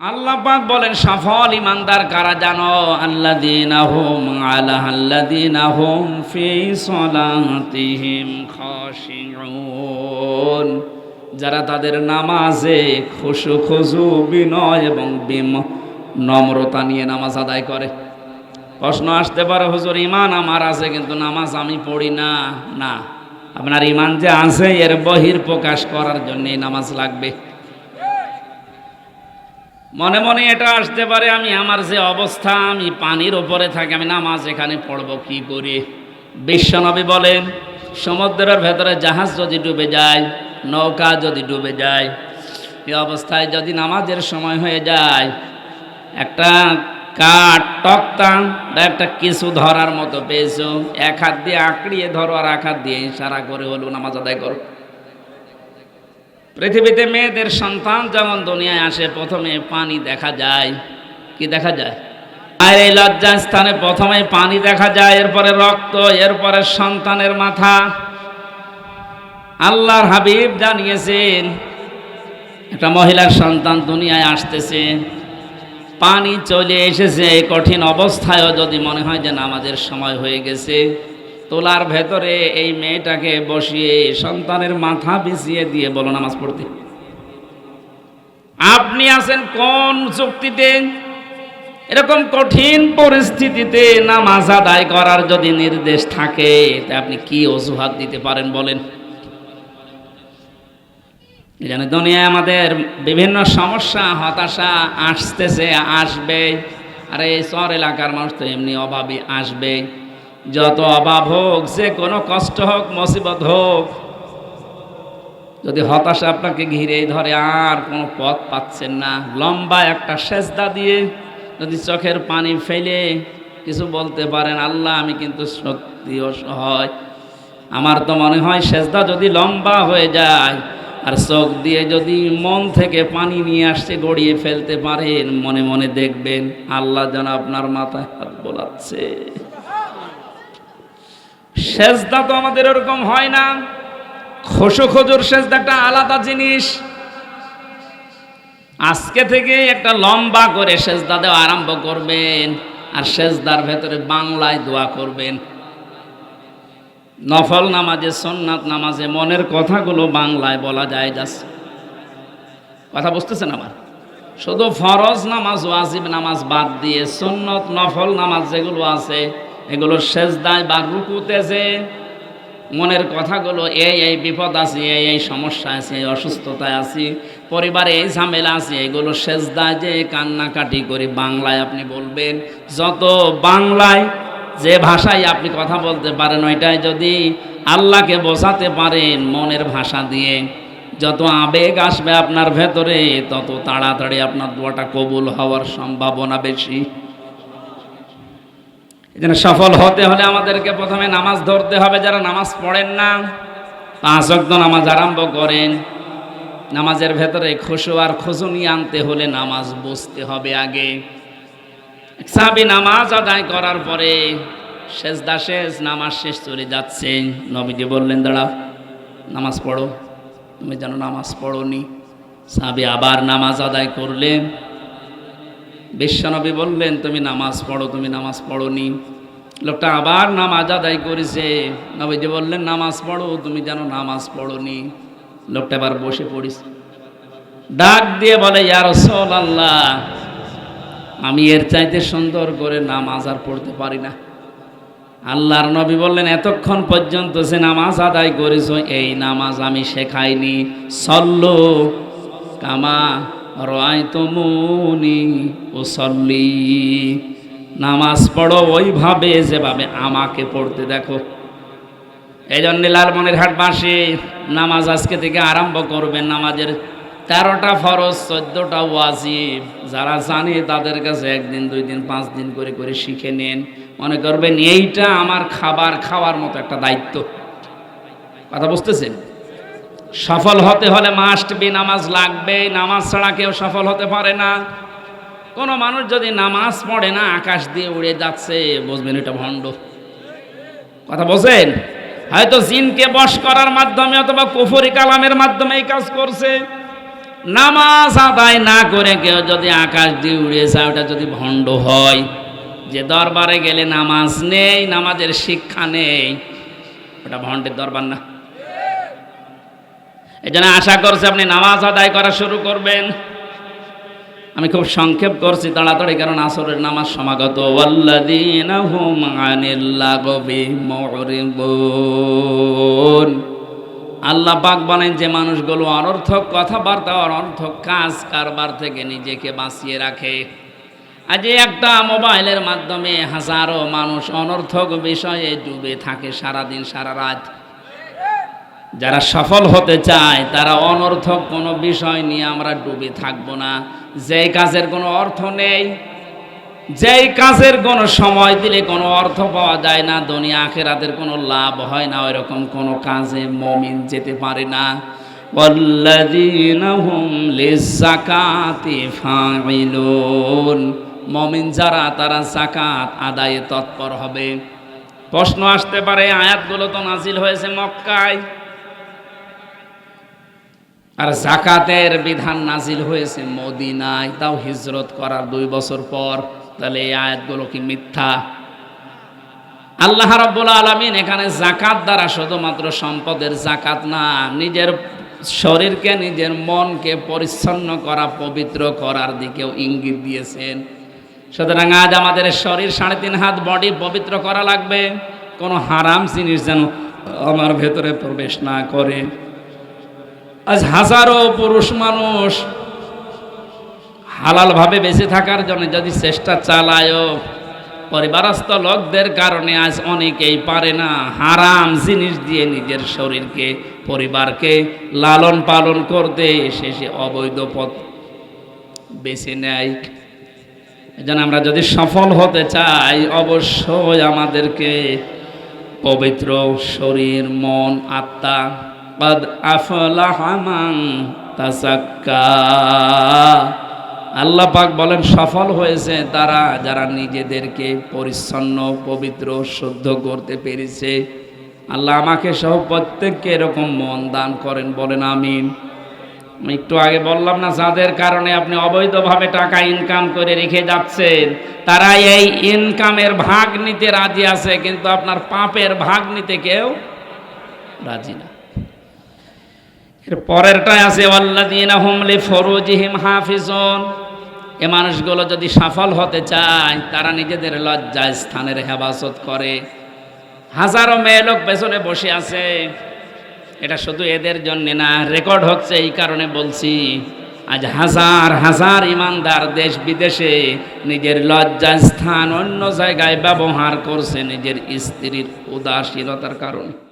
আল্লাহ বলেন, সফল ইমানদার কারা জানো? আল্লাযীনা হুম আলা, আল্লাযীনা হুম ফি সলাতিহিম যারা তাদের নামাজে খুশু খুশু বিনয় এবং বিম নম্রতা নিয়ে নামাজ আদায় করে। প্রশ্ন আসতে পারে, হুজুর ইমান আমার আছে, কিন্তু নামাজ আমি পড়ি না। না, আপনার ইমান যে আছে, এর বহির প্রকাশ করার জন্যে নামাজ লাগবে। মনে মনে এটা আসতে পারে, আমি আমার যে অবস্থা, আমি পানির ওপরে থাকি, আমি নামাজ এখানে পড়ব কি করে? বিশ্বনবী বলেন, সমুদ্রের ভেতরে জাহাজ যদি ডুবে যায়, নৌকা যদি ডুবে যায়, এই অবস্থায় যদি নামাজের সময় হয়ে যায়, একটা কাঠ টকতা বা একটা কিছু ধরার মতো পেয়েছ, এক হাত দিয়ে আঁকড়িয়ে ধরো আর এক হাত দিয়ে ইশারা করে হলো, নামাজ আদায় করো। পৃথিবীতে মেয়েদের সন্তান যেমন দুনিয়ায় আসে, প্রথমে পানি দেখা যায়। কি দেখা যায়? আর এই লজ্জা স্থানে প্রথমে পানি দেখা যায়, এরপরে রক্ত, এরপরে সন্তানের মাথা। আল্লাহর হাবিব জানিয়েছেন, একটা মহিলার সন্তান দুনিয়ায় আসতেছে, পানি চলে এসেছে, কঠিন অবস্থায়ও যদি মনে হয় যে নামাজের সময় হয়ে গেছে। তোলার ভেতরে এই মেয়েটাকে বসিয়ে সন্তানের মাথা বিছিয়ে দিয়ে বলো নামাজ পড়তে। আপনি আছেন কোন চুক্তিতে? এরকম কঠিন পরিস্থিতিতে নামাজ আদায় করার যদি নির্দেশ থাকে, তা আপনি কি অজুহাত দিতে পারেন বলেন? যেন দুনিয়ায় আমাদের বিভিন্ন সমস্যা, হতাশা আসতেছে, আসবে। আর এই শহর এলাকার মানুষ তো এমনি অভাবী, আসবে। যত অভাব হোক, যে কোনো কষ্ট হোক, মুসিবত হোক, যদি হতাশা আপনাকে ঘিরে ধরে, আর কোনো পথ পাচ্ছেন না। লম্বা একটা সেজদা দিয়ে যদি চোখের পানি ফেলে কিছু বলতে পারেন, আল্লাহ, আমি কিন্তু সত্যি অসহায়। আমার তো মনে হয় সেজদা যদি লম্বা হয়ে যায়, আর চোখ দিয়ে যদি মন থেকে পানি নিয়ে আসছে গড়িয়ে ফেলতে পারেন, মনে মনে দেখবেন, আল্লাহ যেন আপনার মাথায় হাত বোলাচ্ছে। সেজদা তো আমাদের ওরকম হয় না। খোসো খোজোর সেজদা একটা আলাদা জিনিস। আজকে থেকে একটা লম্বা করে সেজদা দেওয়া আরম্ভ করবেন আর সেজদার ভেতরে বাংলায় দোয়া করবেন। নফল নামাজে সন্ন্যাত নামাজে মনের কথাগুলো বাংলায় বলা যায় যাচ্ছে কথা বুঝতেছেন আমার? শুধু ফরজ নামাজ, ওয়াজিব নামাজ বাদ দিয়ে সন্নত, নফল নামাজ যেগুলো আছে এগুলো সেজদায় বা রুকুতে যে মনের কথাগুলো, এই এই বিপদ আছে, এই এই সমস্যা আছে, এই অসুস্থতায় আছি, পরিবারে এই ঝামেলা আছে, এগুলো সেজদায় যে কান্নাকাটি করে, বাংলায় আপনি বলবেন, যত বাংলায় যে ভাষায় আপনি কথা বলতে পারেন, ওইটাই যদি আল্লাহকে বোঝাতে পারেন মনের ভাষা দিয়ে, যত আবেগ আসবে আপনার ভেতরে, তত তাড়াতাড়ি আপনার দোয়াটা কবুল হওয়ার সম্ভাবনা বেশি। এজন্য সফল হতে হলে আমাদেরকে প্রথমে নামাজ ধরতে হবে, যারা নামাজ পড়েন না। পাঁচ অক্ত নামাজ আরম্ভ করেন। নামাজের ভেতরে খুশু আর খুশুনি আনতে হলে নামাজ বসতে হবে আগে। সাবি নামাজ আদায় করার পরে শেষ, নামাজ শেষ চলে যাচ্ছে। নবীজি বললেন দাঁড়া নামাজ পড়ো। তুমি যেন নামাজ পড়োনি। সাবি আবার নামাজ আদায় করলেন। বিশ্বনবী বললেন, তুমি নামাজ পড়ো, তুমি নামাজ পড়োনি। লোকটা আবার নামাজ আদায় করেছে। নবীজি বললেন, নামাজ পড়ো, তুমি যেন নামাজ পড়োনি। লোকটা আবার বসে পড়িস ডাক দিয়ে বলে ইয়ার সোল আল্লাহ আমি এর চাইতে সুন্দর করে নামাজ আর পড়তে পারি না। আল্লাহর নবী বললেন, এতক্ষণ পর্যন্ত সে নামাজ আদায় করেছ, এই নামাজ আমি শেখাইনি। সল্লো কামা রয় তমুনি ও সল্লি নামাজ পড়ো ওইভাবে যেভাবে আমাকে পড়তে দেখো। এই জন্য লালমনের হাটবাসী নামাজ আজকে থেকে আরম্ভ করবেন। নামাজের তেরোটা ফরজ, চোদ্দটা ওয়াজিব। যারা জানে তাদের কাছে একদিন, দুই দিন, পাঁচ দিন করে করে শিখে নেন। মনে করবেন এইটা আমার খাবার, খাওয়ার মতো একটা দায়িত্ব। কথা বুঝতেছেন? সফল হতে হলে মাস্ট বি নামাজ লাগবে। নামাজ ছাড়া কেউ সফল হতে পারে না। কোনো মানুষ যদি নামাজ পড়ে না, আকাশ দিয়ে উড়ে যাচ্ছে, বুঝবেন এটা ভণ্ড। কথা বোঝেন হয়তো জিনকে বশ করার মাধ্যমে অথবা কুফরি কালামের মাধ্যমে এই কাজ করছে। নামাজ আদায় না করে কেউ যদি আকাশ দিয়ে উড়ে যায়, ওটা যদি ভণ্ড হয়। যে দরবারে গেলে নামাজ নেই, নামাজের শিক্ষা নেই, ওটা ভণ্ডের দরবার না। এই জন্য আশা করছি আপনি নামাজ আদায় করা শুরু করবেন। আমি খুব সংক্ষেপ করছি, তাড়াতাড়ি, কারণ আসরের নামাজ সমাগত। আল্লাহ পাক বলেন, যে মানুষগুলো অনর্থক কথাবার্তা, অনর্থক কাজ কারবার থেকে নিজেকে বাঁচিয়ে রাখে। আজ একটা মোবাইলের মাধ্যমে হাজারো মানুষ অনর্থক বিষয়ে ডুবে থাকে সারাদিন, সারা রাত। যারা সফল হতে চায়, তারা অনর্থক কোনো বিষয় নিয়ে আমরা ডুবে থাকব না। যেই কাজের কোনো অর্থ নেই, যেই কাজের কোনো সময় দিলে কোনো অর্থ পাওয়া যায় না, দুনিয়া আখেরাতের কোনো লাভ হয় না ওই রকম কোনো কাজে মমিন যেতে পারে না। মমিন যারা, তারা জাকাত আদায়ে তৎপর হবে। প্রশ্ন আসতে পারে, আয়াতগুলো তো নাজিল হয়েছে মক্কায়। আর জাকাতের বিধান নাজিল হয়েছে মদিনায়, তাও হিজরত করার দুই বছর পর। তাহলে এই আয়াতগুলো কি মিথ্যা? আল্লাহ রাব্বুল আলামিন এখানে জাকাত দ্বারা শুধুমাত্র সম্পদের জাকাত না, নিজের শরীরকে, নিজের মনকে পরিচ্ছন্ন করা, পবিত্র করার দিকেও ইঙ্গিত দিয়েছেন। সুতরাং আজ আমাদের শরীর সাড়ে তিন হাত বডি পবিত্র করা লাগবে। কোনো হারাম জিনিস যেন আমার ভেতরে প্রবেশ না করে। আজ হাজারো পুরুষ মানুষ হালালভাবে বেঁচে থাকার জন্য যদি চেষ্টা চালায়ও, পরিবারস্থ লোকদের কারণে আজ অনেকেই পারে না হারাম জিনিস দিয়ে নিজের শরীরকে, পরিবারকে লালন পালন করতে শেষে অবৈধ পথ বেছে নেয়। যেন আমরা যদি সফল হতে চাই, অবশ্যই আমাদেরকে পবিত্র শরীর, মন, আত্মা কদ আফলাহামান আল্লাহ পাক বলেন, সফল হয়েছে তারা যারা নিজেদেরকে পরিচ্ছন্ন, পবিত্র, শুদ্ধ করতে পেরেছে। আল্লাহ আমাকে সহ প্রত্যেককে এরকম মন দান করেন, বলেন আমিন। আমি একটু আগে বললাম না, যাদের কারণে আপনি অবৈধভাবে টাকা ইনকাম করে রেখে যাচ্ছেন তারা এই ইনকামের ভাগ নিতে রাজি আছে, কিন্তু আপনার পাপের ভাগ নিতে কেউ রাজি না। এর পরেরটাই আছে, ওয়াল্লাযীনা হুম লিফুরুজিহিম হাফিজুন। এ মানুষগুলো যদি সফল হতে চায়, তারা নিজেদের লজ্জায় স্থানের হেফাজত করে। হাজারো মেয়ে লোক পেছনে বসে আছে। এটা শুধু এদের জন্য না, রেকর্ড হচ্ছে এই কারণে বলছি, আজ হাজার হাজার ইমানদার দেশ বিদেশে নিজের লজ্জা স্থান অন্য জায়গায় ব্যবহার করছে নিজের স্ত্রীর উদাসীনতার কারণে।